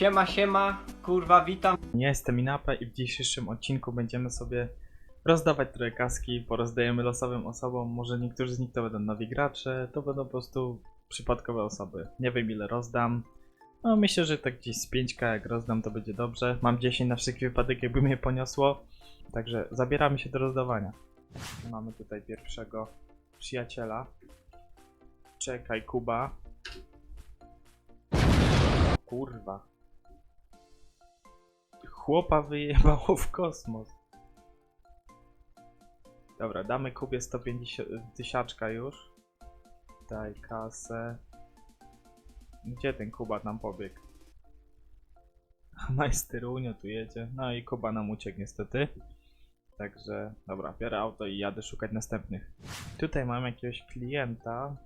Siema, siema, kurwa, witam. Nie jestem Inapę i w dzisiejszym odcinku będziemy sobie rozdawać trochę kaski, porozdajemy losowym osobom, może niektórzy z nich to będą nowi gracze, to będą po prostu przypadkowe osoby. Nie wiem ile rozdam. No myślę, że tak gdzieś z 5k jak rozdam to będzie dobrze. Mam 10 na wszelki wypadek jakby mnie poniosło. Także zabieramy się do rozdawania. Mamy tutaj pierwszego przyjaciela. Czekaj Kuba. Kurwa. Chłopa wyjebało w kosmos. Dobra, damy Kubie 150 tysiaczka już. Daj kasę. Gdzie ten Kuba nam pobiegł? Majsterunio tu jedzie. No i Kuba nam uciekł niestety. Także, dobra, biorę auto i jadę szukać następnych. Tutaj mam jakiegoś klienta.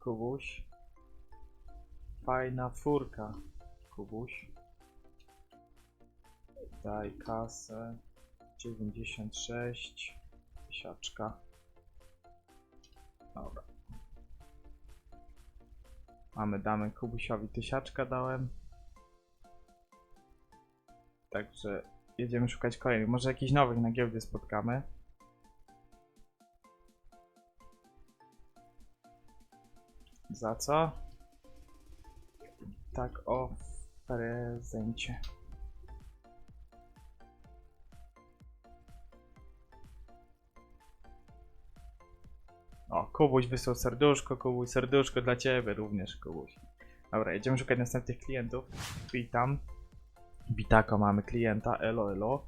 Kubuś. Fajna furka. Kubuś. Daj kasę. 96. Tysiaczka. Dobra. Mamy, damy Kubusiowi tysiaczka dałem. Także jedziemy szukać kolejnych. Może jakichś nowych na giełdzie spotkamy. Za co? Tak o w prezencie. O, Kubuś wysłał serduszko, Kubuś, serduszko dla ciebie również, Kubuś. Dobra, jedziemy szukać następnych klientów. Witam. Witako, mamy klienta, elo, elo.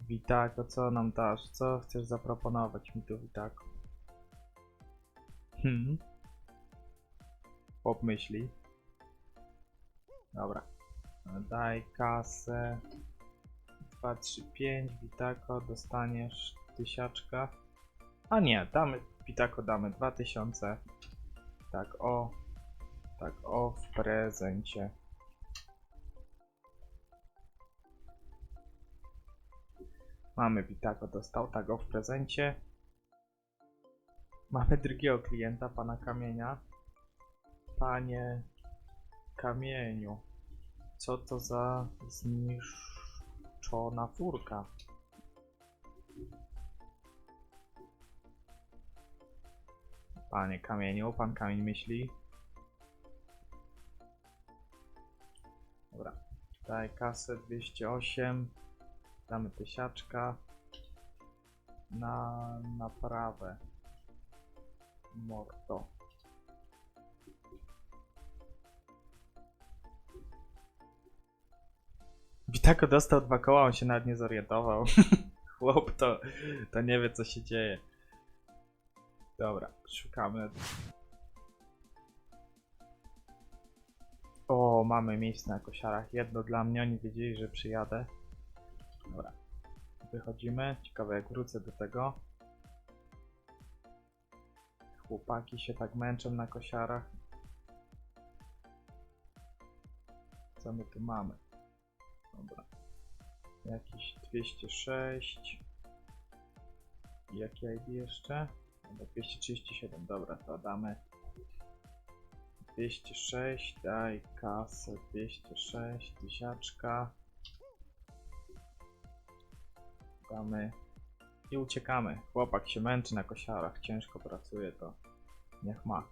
Witako, co nam dasz? Co chcesz zaproponować mi tu, Witako? Hmm. Chłop myśli. Dobra. Daj kasę. 2, 3, 5, Witako, dostaniesz tysiaczka. A nie, damy, Witako damy 2000. Tak o. Tak o, w prezencie. Mamy Witako, dostał tak o w prezencie. Mamy drugiego klienta, pana Kamienia. Panie Kamieniu, co to za zniszczona furka? Panie Kamieniu, pan Kamień myśli. Dobra, daj kasę 208. Damy tysiaczka na naprawę. Morto. Bitako dostał dwa koła, on się nawet nie zorientował. Chłop to, to nie wie co się dzieje. Dobra, szukamy. O, mamy miejsce na kosiarach. Jedno dla mnie, oni wiedzieli, że przyjadę. Dobra. Wychodzimy. Ciekawe jak wrócę do tego. Chłopaki się tak męczą na kosiarach. Co my tu mamy? Dobra. Jakiś 206. I Jakie ID jeszcze? Dobra, 237. Dobra, to damy. 206, daj kasę 206, tysiaczka. Damy i uciekamy. Chłopak się męczy na kosiarach, ciężko pracuje, to niech ma.